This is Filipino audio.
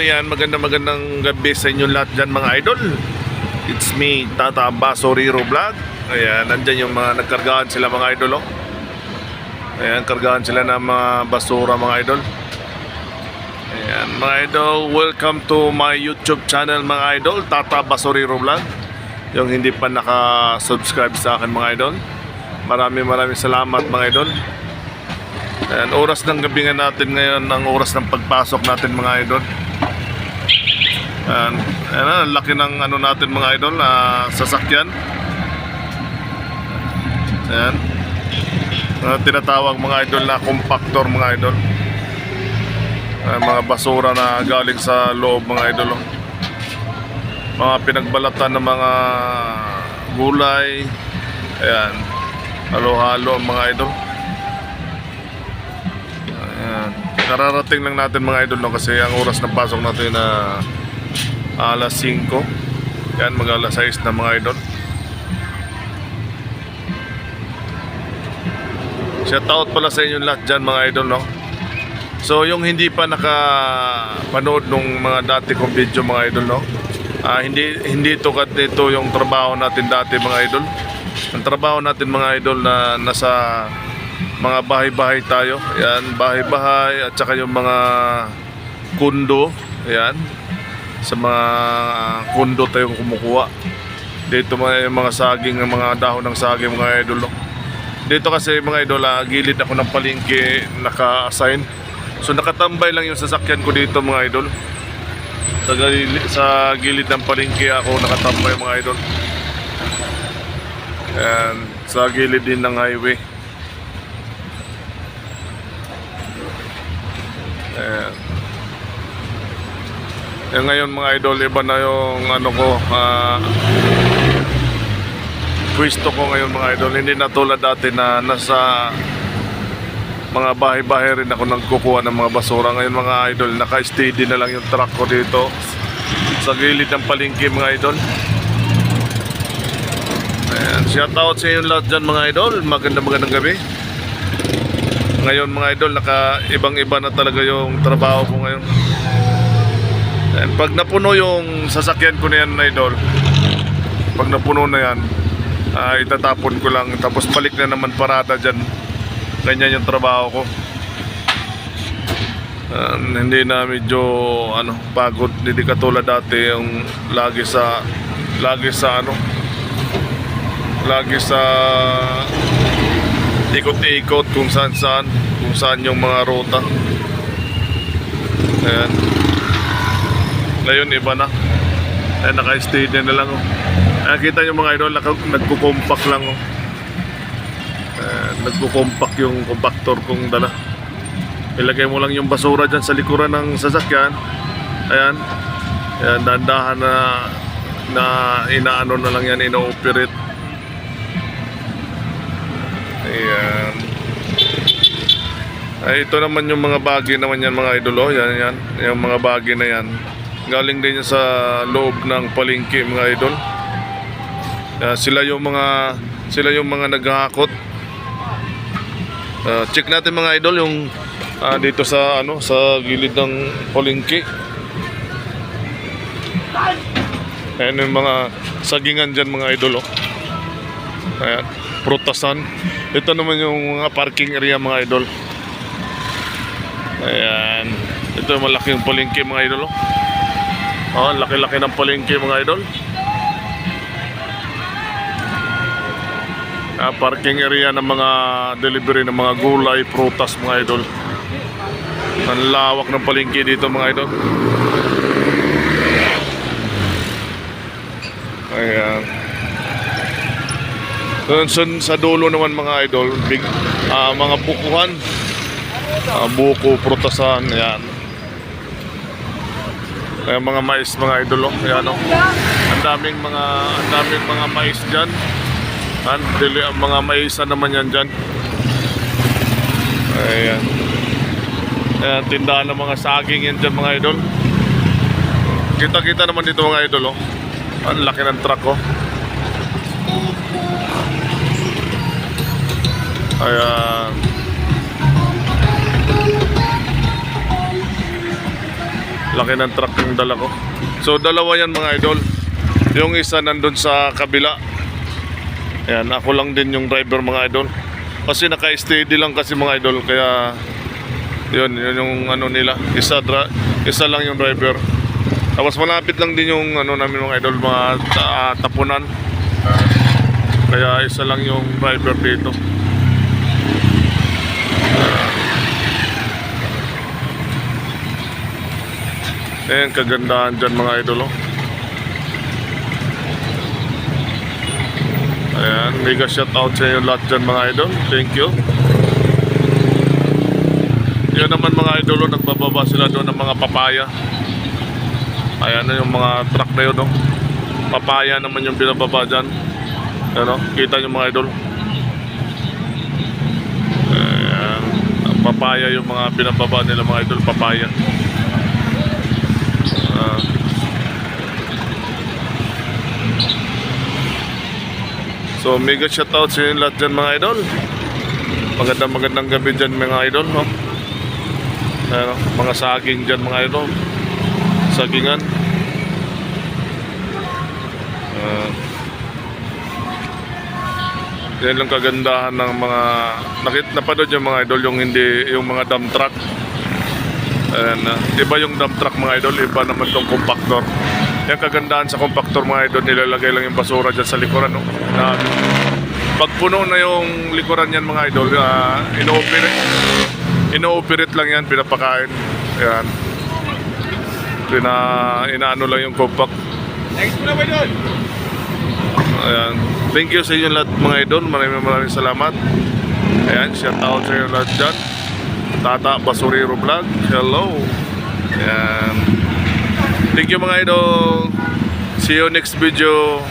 ayan, maganda magandang gabi sa inyo lahat dyan mga idol. It's me, Tata Basoriro Vlog. Ayan, nandyan yung mga nagkargahan sila mga idol, oh. Ayan, kargahan sila ng mga basura mga idol. Ayan, mga idol, welcome to my YouTube channel mga idol, Tata Basoriro Vlog. Yung hindi pa naka-subscribe sa akin mga idol. Maraming maraming salamat mga idol. Ayan, oras ng gabi nga natin ngayon ang oras ng pagpasok natin mga idol. Ayan, ayan na, laki ng ano natin mga idol na sasakyan. Ayan. Uh, tinatawag mga idol na compactor mga idol. Ayan, mga basura na galing sa loob mga idol. oh. Mga pinagbalatan ng mga gulay. Ayan. Halo-halo mga idol. Ayan. Kararating lang natin mga idol no, kasi ang oras ng pasok natin na alas 5. Yan, mag alas 6 na mga idol. Shout out pala sa inyo lahat dyan mga idol no. So yung hindi pa nakapanood nung mga dati kong video mga idol no. Ah, hindi hindi to kat yung trabaho natin dati mga idol. Ang trabaho natin mga idol na nasa mga bahay-bahay tayo. Yan, bahay-bahay at saka yung mga kundo. Yan. Sa mga kundo tayong kumukuha. Dito mga yung mga saging, yung mga dahon ng saging mga idol. Dito kasi mga idol, ah, gilid ako ng palengke naka-assign. So nakatambay lang yung sasakyan ko dito mga idol. Sa gilid, sa gilid ng palengke ako nakatambay mga idol. Ayan, sa gilid din ng highway. Ayan. Yan ngayon mga idol, iba na yung ano ko, ah, pwesto ko ngayon mga idol. Hindi na tulad dati na nasa mga bahay-bahay rin ako nagkukuha ng mga basura. Ngayon mga idol, naka-steady na lang yung truck ko dito sa gilid ng palengke mga idol. Ayan, shout out sa inyo lahat dyan mga idol. Maganda magandang gabi. Ngayon mga idol, naka ibang-iba na talaga yung trabaho ko ngayon. Ayan, pag napuno yung sasakyan ko na yan idol, pag napuno na yan, ah, itatapon ko lang. Tapos balik na naman parada dyan. Ganyan yung trabaho ko. Ah, hindi na medyo ano, pagod. Hindi katulad dati yung lagi sa lagi sa ano lagi sa ikot-ikot kung saan saan kung saan yung mga ruta ayan ngayon iba na ayan naka-steady na lang oh. ayan kita yung mga idol nagkukumpak lang oh. ayan, nagkukumpak yung compactor kong dala ilagay mo lang yung basura dyan sa likuran ng sasakyan ayan ayan dahan-dahan na na inaano na lang yan ino-operate Ayan. Ay, ito naman yung mga bagay naman yan mga idolo. Yan, yan. Yung mga bagay na yan. Galing din yan sa loob ng palengke mga idol. Yan, sila yung mga sila yung mga naghahakot. Ah, check natin mga idol yung ah, dito sa ano sa gilid ng palengke. Ayan yung mga sagingan dyan mga idol oh. Ayan, prutasan. Ito naman yung mga parking area mga idol. Ayan. Ito yung malaking palengke mga idol. Oh, oh laki-laki ng palengke mga idol. Ah, parking area ng mga delivery ng mga gulay, prutas mga idol. Ang lawak ng palengke dito mga idol. Ayan. Doon sa, dulo naman mga idol, big, ah, mga bukuhan. Ah, buko, prutasan, yan. Kaya mga mais mga idol, oh, yan oh. Ang daming mga ang daming mga mais diyan. Ang dili ang mga maisan naman yan diyan. Ayan. Ayan, tindahan ng mga saging yan dyan mga idol. Kita-kita naman dito mga idol, oh. Ang laki ng truck, oh. Ayan. Laki ng truck yung dala ko. So dalawa yan mga idol. Yung isa nandun sa kabila. Ayan, ako lang din yung driver mga idol. Kasi naka-steady lang kasi mga idol kaya yun, yun yung ano nila. Isa dra isa lang yung driver. Tapos malapit lang din yung ano namin mga idol mga ta- tapunan. Kaya isa lang yung driver dito. Ayan, kagandahan dyan mga idol. Oh. Ayan, mega shout out sa inyo lahat dyan mga idol. Thank you. Yan naman mga idol, oh, nagbababa sila doon ng mga papaya. Ayan na yung mga truck na yun. Oh. Papaya naman yung binababa dyan. Ano, kita nyo mga idol. Ayan. Papaya yung mga binababa nila mga idol, papaya. Ah. So mega shoutout sa inyo lahat dyan mga idol. Magandang magandang gabi dyan mga idol no? Ano, Mga saging dyan mga idol. Sagingan. Ah. Yan lang kagandahan ng mga nakit napanood yung mga idol yung hindi yung mga dump truck. Ayan, uh, iba yung dump truck mga idol, iba naman tong compactor. Yung kagandahan sa compactor mga idol, nilalagay lang yung basura dyan sa likuran. No? Na, pag puno na yung likuran yan mga idol, uh, ino-operate, ino-operate lang yan, pinapakain. Ayan. Pina, inaano lang yung compact. Next mo na ba doon? Ayan. Thank you sa inyo lahat mga idol. Maraming maraming salamat. Ayan, shout out sa inyo lahat dyan. Tata Basurero Vlog. Hello. Ayan. Thank you mga idol. See you next video.